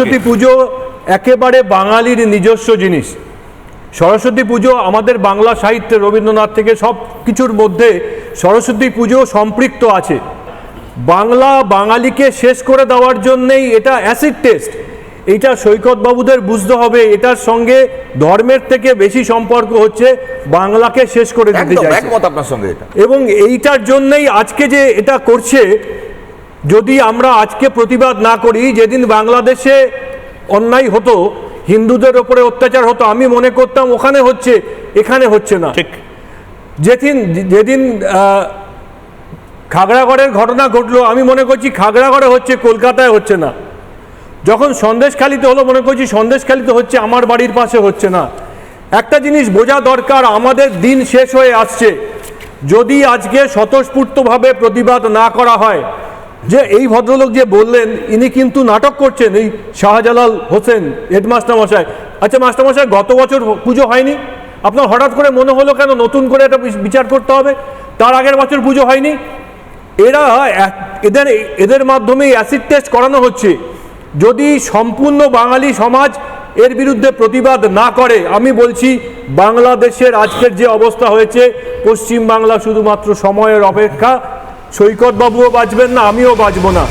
সরস্বতী পুজো একেবারে বাঙালির নিজস্ব জিনিস। সরস্বতী পুজো আমাদের বাংলা সাহিত্যে রবীন্দ্রনাথ থেকে সব কিছুর মধ্যে সরস্বতী পুজো সম্পৃক্ত আছে। বাংলা বাঙালিকে শেষ করে দেওয়ার জন্যেই এটা অ্যাসিড টেস্ট এটা সৈকত বাবুদের বুঝতে হবে এটার সঙ্গে ধর্মের থেকে বেশি সম্পর্ক হচ্ছে বাংলাকে শেষ করে দিতে একদম চাইছে। একমত আপনার সঙ্গে এটা। এবং এইটার জন্যই আজকে যে এটা করছে যদি আমরা আজকে প্রতিবাদ না করি যেদিন বাংলাদেশে অন্যায় হতো হিন্দুদের ওপরে অত্যাচার হতো আমি মনে করতাম ওখানে হচ্ছে এখানে হচ্ছে না। ঠিক। যেদিন যেদিন খাগড়াগড়ের ঘটনা ঘটলো আমি মনে করছি খাগড়াগড়ে হচ্ছে কলকাতায় হচ্ছে না। যখন সন্দেশখালিতে হলো মনে করছি সন্দেশখালিতে হচ্ছে আমার বাড়ির পাশে হচ্ছে না। একটা জিনিস বোঝা দরকার আমাদের দিন শেষ হয়ে আসছে। যদি আজকে স্বতঃস্ফূর্তভাবে প্রতিবাদ না করা হয় যে এই ভদ্রলোক যে বললেন, ইনি কিন্তু নাটক করছেন এই শাহজালাল হোসেন, হেডমাস্টার মশাই। আচ্ছা মাস্টারমশাই গত বছর পুজো হয়নি? আপনার হঠাৎ করে মনে হলো কেন নতুন করে এটা বিচার করতে হবে? তার আগের বছর পুজো হয়নি? এরা এদের এদের মাধ্যমে অ্যাসিড টেস্ট করানো হচ্ছে। যদি সম্পূর্ণ বাঙালি সমাজ এর বিরুদ্ধে প্রতিবাদ না করে, আমি বলছি বাংলাদেশের আজকের যে অবস্থা হয়েছে পশ্চিম বাংলা শুধুমাত্র সময়ের অপেক্ষা সৈকত বাবুও বাঁচবেন না আমিও বাঁচব না।